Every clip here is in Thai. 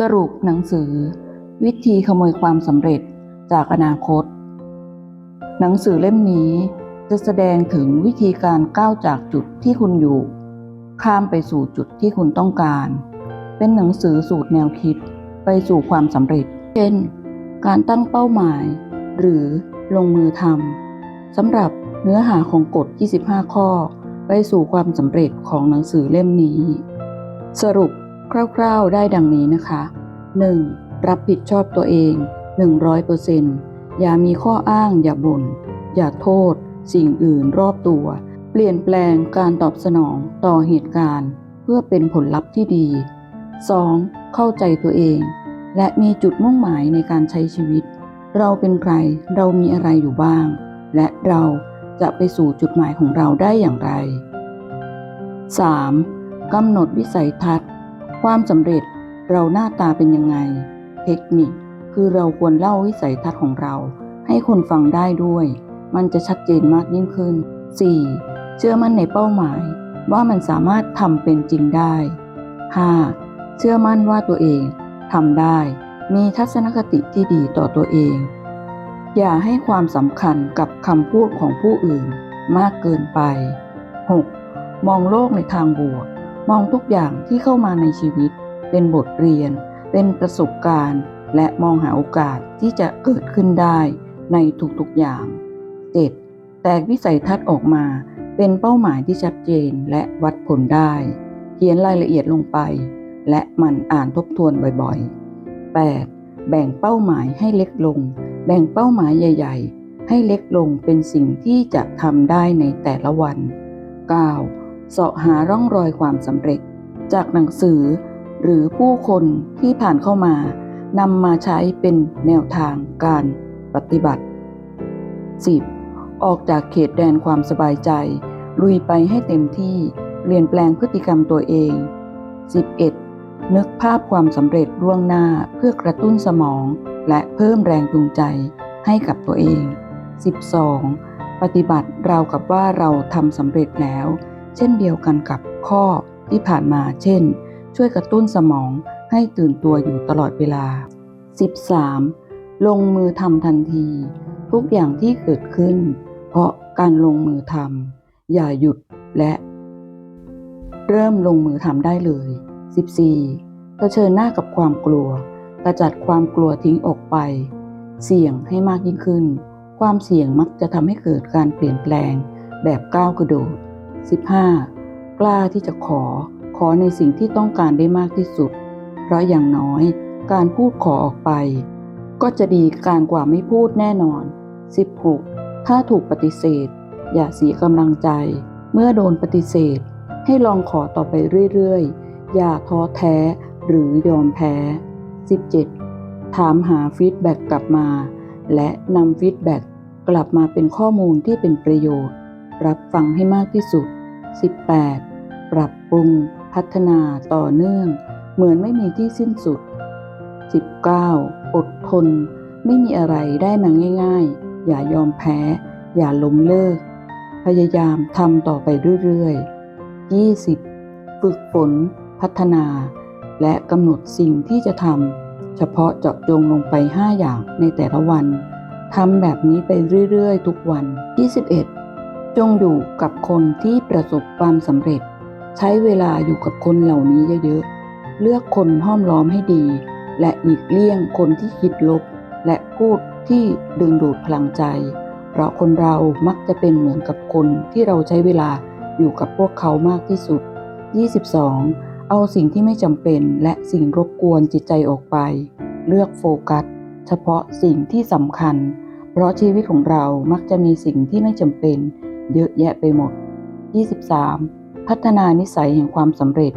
สรุปหนังสือ วิธีขโมยความสำเร็จจากอนาคต หนังสือเล่มนี้จะแสดงถึงวิธีการก้าวจากจุดที่คุณอยู่ ข้ามไปสู่จุดที่คุณต้องการ เป็นหนังสือสูตรแนวคิดไปสู่ความสำเร็จ เช่น การตั้งเป้าหมาย หรือลงมือทำสำหรับเนื้อหาของกฎ 25 ข้อ ไปสู่ความสำเร็จของหนังสือเล่มนี้ สรุป คร่าวๆได้ดังนี้นะคะ 1. รับผิดชอบตัวเอง 100%อย่ามีข้ออ้างอย่าบน่น อย่าโทษ สิ่งอื่นรอบตัว เปลี่ยนแปลงการตอบสนองต่อเหตุการณ์ เพื่อเป็นผลลัพธ์ที่ดี 2. เข้าใจตัวเอง และมีจุดมุ่งหมายในการใช้ชีวิต เราเป็นใครเรามีอะไรอยู่บ้าง และเราจะไปสู่จุดหมายของเราได้อย่างไร 3. กำหนดวิสัยทัศน์ ความสำเร็จเราหน้าตาเป็นยังไง เทคนิคคือเราควรเล่าวิสัยทัศน์ของเรา ให้คนฟังได้ด้วย มันจะชัดเจนมากยิ่งขึ้น 4. เชื่อมั่นในเป้าหมาย ว่ามันสามารถทำเป็นจริงได้ 5. เชื่อมั่นว่าตัวเองทำได้ มีทัศนคติที่ดีต่อตัวเอง อย่าให้ความสำคัญกับคำพูดของผู้อื่นมากเกินไป 6. มองโลกในทางบวก มองทุกอย่างที่เข้ามาในชีวิต เป็นบทเรียน เป็นประสบการณ์ และมองหาโอกาสที่จะเกิดขึ้นได้ในทุกๆอย่าง 7. แตกวิสัยทัศน์ออกมา เป็นเป้าหมายที่ชัดเจนและวัดผลได้ เขียนรายละเอียดลงไป และมันอ่านทบทวนบ่อยๆ 8. แบ่งเป้าหมายให้เล็กลง แบ่งเป้าหมายใหญ่ ๆ ให้เล็กลงเป็นสิ่งที่จะทำได้ในแต่ละวัน 9. เสาะหาร่องรอยความสำเร็จ จากหนังสือ หรือผู้คนที่ผ่านเข้ามานำมาใช้เป็นแนวทางการปฏิบัติ 10. ออกจากเขตแดนความสบายใจ ลุยไปให้เต็มที่เปลี่ยนแปลงพฤติกรรมตัวเอง 11. นึกภาพความสำเร็จล่วงหน้าเพื่อกระตุ้นสมอง และเพิ่มแรงจูงใจให้กับตัวเอง 12. ปฏิบัติราวกับว่าเราทำสำเร็จแล้ว เช่นเดียวกันกับข้อที่ผ่านมา เช่น ช่วยกระตุ้นสมองให้ตื่นตัวอยู่ตลอดเวลา 13. ลงมือทำทันที ทุกอย่างที่เกิดขึ้น เพราะการลงมือทำอย่าหยุดและ เริ่มลงมือทำได้เลย 14. เผชิญหน้ากับความกลัวกระจัดความกลัวทิ้งออกไป เสี่ยงให้มากยิ่งขึ้น ความเสี่ยงมักจะทำให้เกิดการเปลี่ยนแปลงแบบก้าวกระโดด 15. กล้าที่จะขอ ขอในสิ่งที่ต้องการได้มากที่สุด เพราะอย่างน้อย การพูดขอออกไป ก็จะดีการกว่าไม่พูดแน่นอน 16. ถ้าถูกปฏิเสธ อย่าเสียกำลังใจ เมื่อโดนปฏิเสธ ให้ลองขอต่อไปเรื่อยๆ อย่าท้อแท้หรือยอมแพ้ 17. ถามหาฟีดแบ็กกลับมา และนำฟีดแบ็กกลับมาเป็นข้อมูลที่เป็นประโยชน์ รับฟังให้มากที่สุด 18. ปรับปรุง พัฒนาต่อเนื่อง เหมือนไม่มีที่สิ้นสุด 19. อดทน ไม่มีอะไรได้มาง่าย ๆ อย่ายอมแพ้ อย่าล้มเลิก พยายามทำต่อไปเรื่อยๆ 20. ฝึกฝน พัฒนา และกำหนดสิ่งที่จะทำเฉพาะเจาะจงลงไป 5 อย่างในแต่ละวันทำแบบนี้ไปเรื่อยๆ ทุกวัน 21. จงอยู่กับคนที่ประสบความสำเร็จ ใช้เวลาอยู่กับคนเหล่านี้เยอะๆ เลือกคนห้อมล้อมให้ดี และหลีกเลี่ยงคนที่คิดลบ และพูดที่ดึงดูดพลังใจ เพราะคนเรามักจะเป็นเหมือนกับคนที่เราใช้เวลาอยู่กับพวกเขามากที่สุด 22. เอาสิ่งที่ไม่จำเป็นและสิ่งรบกวนจิตใจออกไป เลือกโฟกัส เฉพาะสิ่งที่สำคัญ เพราะชีวิตของเรามักจะมีสิ่งที่ไม่จำเป็น เยอะแยะไปหมด 23. พัฒนานิสัยแห่งความสำเร็จ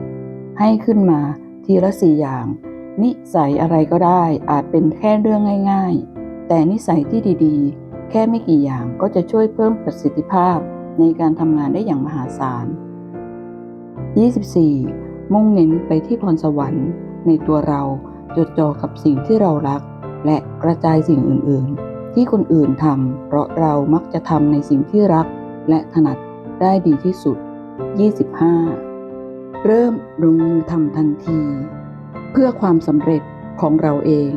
ให้ขึ้นมาทีละสี่อย่าง นิสัยอะไรก็ได้อาจเป็นแค่เรื่องง่าย ๆ แต่นิสัยที่ดีๆ แค่ไม่กี่อย่างก็จะช่วยเพิ่มประสิทธิภาพในการทำงานได้อย่างมหาศาล 24. มุ่งเน้นไปที่พรสวรรค์ในตัวเราจดจ่อกับสิ่งที่เรารัก และกระจายสิ่งอื่นๆ ที่คนอื่นทำเพราะเรามักจะทำในสิ่งที่รัก และถนัดได้ดีที่สุด 25. เริ่มลงมือทำทันที เพื่อความสำเร็จของเราเอง